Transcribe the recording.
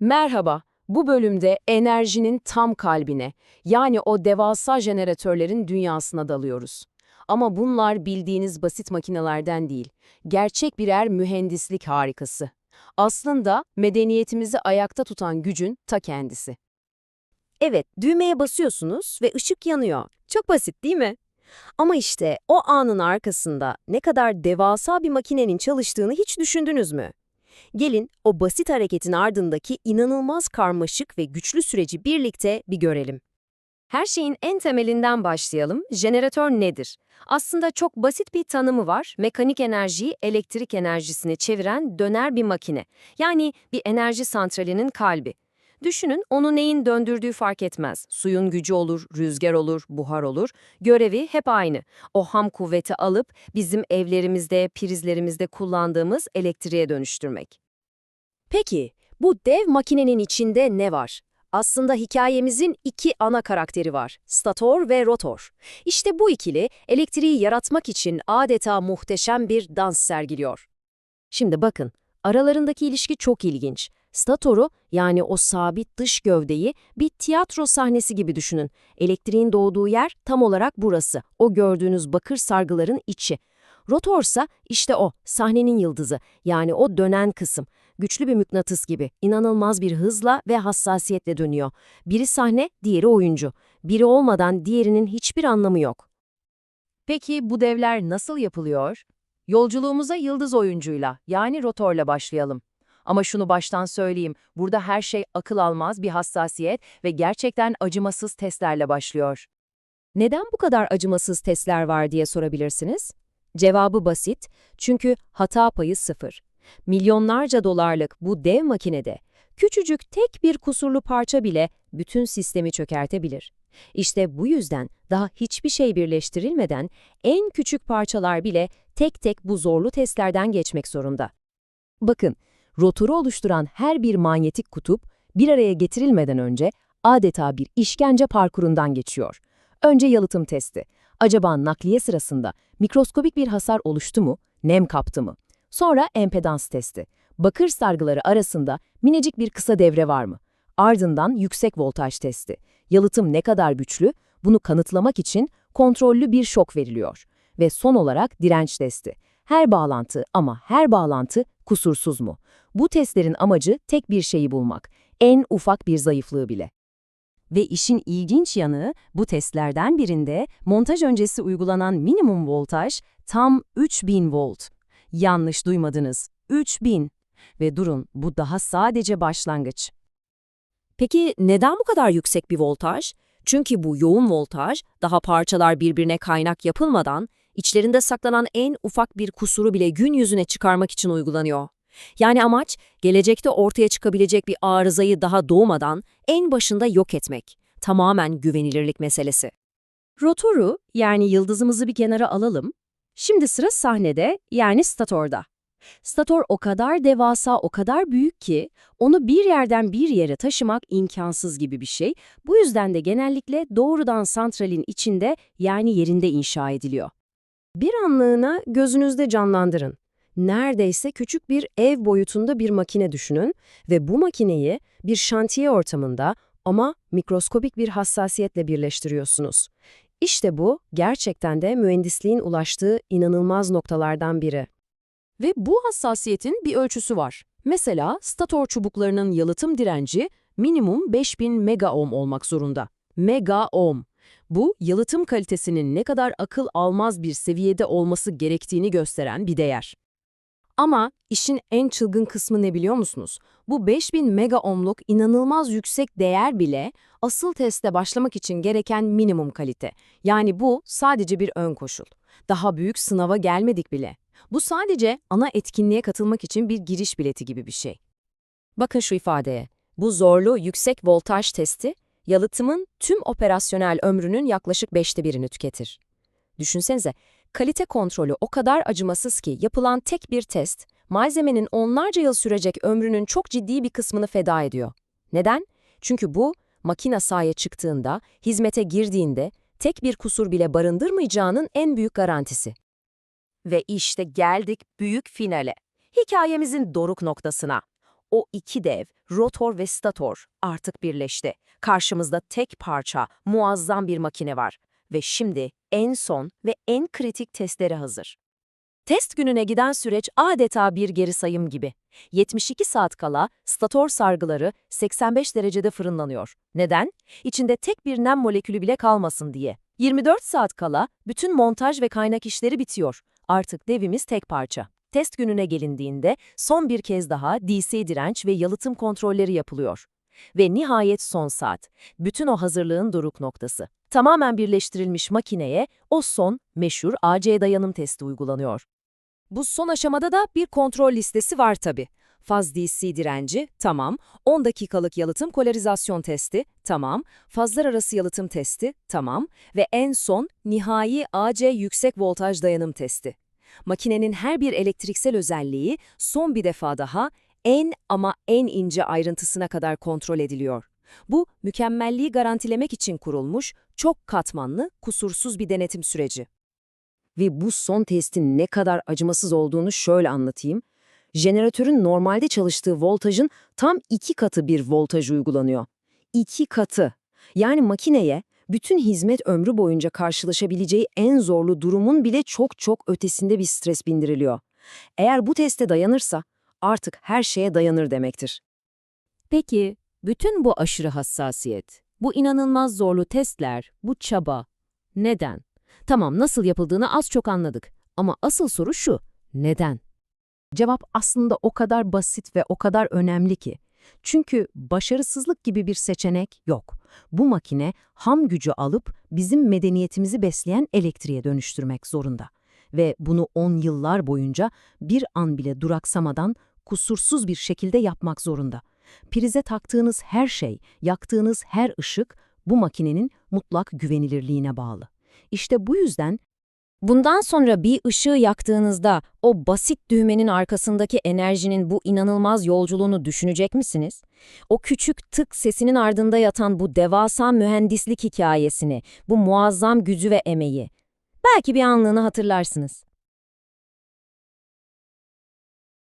Merhaba, bu bölümde enerjinin tam kalbine, yani o devasa jeneratörlerin dünyasına dalıyoruz. Ama bunlar bildiğiniz basit makinelerden değil, gerçek birer mühendislik harikası. Aslında medeniyetimizi ayakta tutan gücün ta kendisi. Evet, düğmeye basıyorsunuz ve ışık yanıyor. Çok basit değil mi? Ama işte o anın arkasında ne kadar devasa bir makinenin çalıştığını hiç düşündünüz mü? Gelin o basit hareketin ardındaki inanılmaz karmaşık ve güçlü süreci birlikte bir görelim. Her şeyin en temelinden başlayalım. Jeneratör nedir? Aslında çok basit bir tanımı var. Mekanik enerjiyi elektrik enerjisine çeviren döner bir makine. Yani bir enerji santralinin kalbi. Düşünün onu neyin döndürdüğü fark etmez. Suyun gücü olur, rüzgar olur, buhar olur. Görevi hep aynı. O ham kuvveti alıp bizim evlerimizde, prizlerimizde kullandığımız elektriğe dönüştürmek. Peki, bu dev makinenin içinde ne var? Aslında hikayemizin iki ana karakteri var, stator ve rotor. İşte bu ikili elektriği yaratmak için adeta muhteşem bir dans sergiliyor. Şimdi bakın, aralarındaki ilişki çok ilginç. Statoru, yani o sabit dış gövdeyi bir tiyatro sahnesi gibi düşünün. Elektriğin doğduğu yer tam olarak burası, o gördüğünüz bakır sargıların içi. Rotorsa işte o, sahnenin yıldızı, yani o dönen kısım. Güçlü bir mıknatıs gibi, inanılmaz bir hızla ve hassasiyetle dönüyor. Biri sahne, diğeri oyuncu. Biri olmadan diğerinin hiçbir anlamı yok. Peki bu devler nasıl yapılıyor? Yolculuğumuza yıldız oyuncuyla, yani rotorla başlayalım. Ama şunu baştan söyleyeyim, burada her şey akıl almaz bir hassasiyet ve gerçekten acımasız testlerle başlıyor. Neden bu kadar acımasız testler var diye sorabilirsiniz? Cevabı basit, çünkü hata payı sıfır. Milyonlarca dolarlık bu dev makinede küçücük tek bir kusurlu parça bile bütün sistemi çökertebilir. İşte bu yüzden daha hiçbir şey birleştirilmeden en küçük parçalar bile tek tek bu zorlu testlerden geçmek zorunda. Bakın, rotoru oluşturan her bir manyetik kutup bir araya getirilmeden önce adeta bir işkence parkurundan geçiyor. Önce yalıtım testi. Acaba nakliye sırasında mikroskobik bir hasar oluştu mu, nem kaptı mı? Sonra empedans testi. Bakır sargıları arasında minicik bir kısa devre var mı? Ardından yüksek voltaj testi. Yalıtım ne kadar güçlü? Bunu kanıtlamak için kontrollü bir şok veriliyor. Ve son olarak direnç testi. Her bağlantı ama her bağlantı kusursuz mu? Bu testlerin amacı tek bir şeyi bulmak. En ufak bir zayıflığı bile. Ve işin ilginç yanı bu testlerden birinde montaj öncesi uygulanan minimum voltaj tam 3000 volt. Yanlış duymadınız. 3000. Ve durun, bu daha sadece başlangıç. Peki neden bu kadar yüksek bir voltaj? Çünkü bu yoğun voltaj, daha parçalar birbirine kaynak yapılmadan, içlerinde saklanan en ufak bir kusuru bile gün yüzüne çıkarmak için uygulanıyor. Yani amaç, gelecekte ortaya çıkabilecek bir arızayı daha doğmadan en başında yok etmek. Tamamen güvenilirlik meselesi. Rotoru, yani yıldızımızı bir kenara alalım. Şimdi sıra sahnede, yani statorda. Stator o kadar devasa, o kadar büyük ki onu bir yerden bir yere taşımak imkansız gibi bir şey. Bu yüzden de genellikle doğrudan santralin içinde yani yerinde inşa ediliyor. Bir anlığına gözünüzde canlandırın. Neredeyse küçük bir ev boyutunda bir makine düşünün ve bu makineyi bir şantiye ortamında ama mikroskobik bir hassasiyetle birleştiriyorsunuz. İşte bu gerçekten de mühendisliğin ulaştığı inanılmaz noktalardan biri. Ve bu hassasiyetin bir ölçüsü var. Mesela stator çubuklarının yalıtım direnci minimum 5000 megaohm olmak zorunda. Megaohm. Bu, yalıtım kalitesinin ne kadar akıl almaz bir seviyede olması gerektiğini gösteren bir değer. Ama işin en çılgın kısmı ne biliyor musunuz? Bu 5000 megaohmluk inanılmaz yüksek değer bile asıl teste başlamak için gereken minimum kalite. Yani bu sadece bir ön koşul. Daha büyük sınava gelmedik bile. Bu sadece ana etkinliğe katılmak için bir giriş bileti gibi bir şey. Bakın şu ifadeye. Bu zorlu yüksek voltaj testi, yalıtımın tüm operasyonel ömrünün yaklaşık beşte birini tüketir. Düşünsenize, kalite kontrolü o kadar acımasız ki yapılan tek bir test, malzemenin onlarca yıl sürecek ömrünün çok ciddi bir kısmını feda ediyor. Neden? Çünkü bu, makine sahaya çıktığında, hizmete girdiğinde, tek bir kusur bile barındırmayacağının en büyük garantisi. Ve işte geldik büyük finale. Hikayemizin doruk noktasına. O iki dev, rotor ve stator artık birleşti. Karşımızda tek parça, muazzam bir makine var. Ve şimdi en son ve en kritik testlere hazır. Test gününe giden süreç adeta bir geri sayım gibi. 72 saat kala stator sargıları 85 derecede fırınlanıyor. Neden? İçinde tek bir nem molekülü bile kalmasın diye. 24 saat kala bütün montaj ve kaynak işleri bitiyor. Artık devimiz tek parça. Test gününe gelindiğinde son bir kez daha DC direnç ve yalıtım kontrolleri yapılıyor. Ve nihayet son saat. Bütün o hazırlığın doruk noktası. Tamamen birleştirilmiş makineye o son, meşhur AC dayanım testi uygulanıyor. Bu son aşamada da bir kontrol listesi var tabi. Faz DC direnci, tamam. 10 dakikalık yalıtım polarizasyon testi, tamam. Fazlar arası yalıtım testi, tamam. Ve en son nihai AC yüksek voltaj dayanım testi. Makinenin her bir elektriksel özelliği son bir defa daha en ama en ince ayrıntısına kadar kontrol ediliyor. Bu, mükemmelliği garantilemek için kurulmuş, çok katmanlı, kusursuz bir denetim süreci. Ve bu son testin ne kadar acımasız olduğunu şöyle anlatayım. Jeneratörün normalde çalıştığı voltajın tam iki katı bir voltaj uygulanıyor. İki katı. Yani makineye bütün hizmet ömrü boyunca karşılaşabileceği en zorlu durumun bile çok çok ötesinde bir stres bindiriliyor. Eğer bu teste dayanırsa artık her şeye dayanır demektir. Peki, bütün bu aşırı hassasiyet, bu inanılmaz zorlu testler, bu çaba, neden? Tamam, nasıl yapıldığını az çok anladık. Ama asıl soru şu, neden? Cevap aslında o kadar basit ve o kadar önemli ki. Çünkü başarısızlık gibi bir seçenek yok. Bu makine ham gücü alıp bizim medeniyetimizi besleyen elektriğe dönüştürmek zorunda. Ve bunu 10 yıllar boyunca bir an bile duraksamadan kusursuz bir şekilde yapmak zorunda. Prize taktığınız her şey, yaktığınız her ışık bu makinenin mutlak güvenilirliğine bağlı. İşte bu yüzden Bundan sonra bir ışığı yaktığınızda o basit düğmenin arkasındaki enerjinin bu inanılmaz yolculuğunu düşünecek misiniz? O küçük tık sesinin ardında yatan bu devasa mühendislik hikayesini, bu muazzam gücü ve emeği. Belki bir anlığını hatırlarsınız.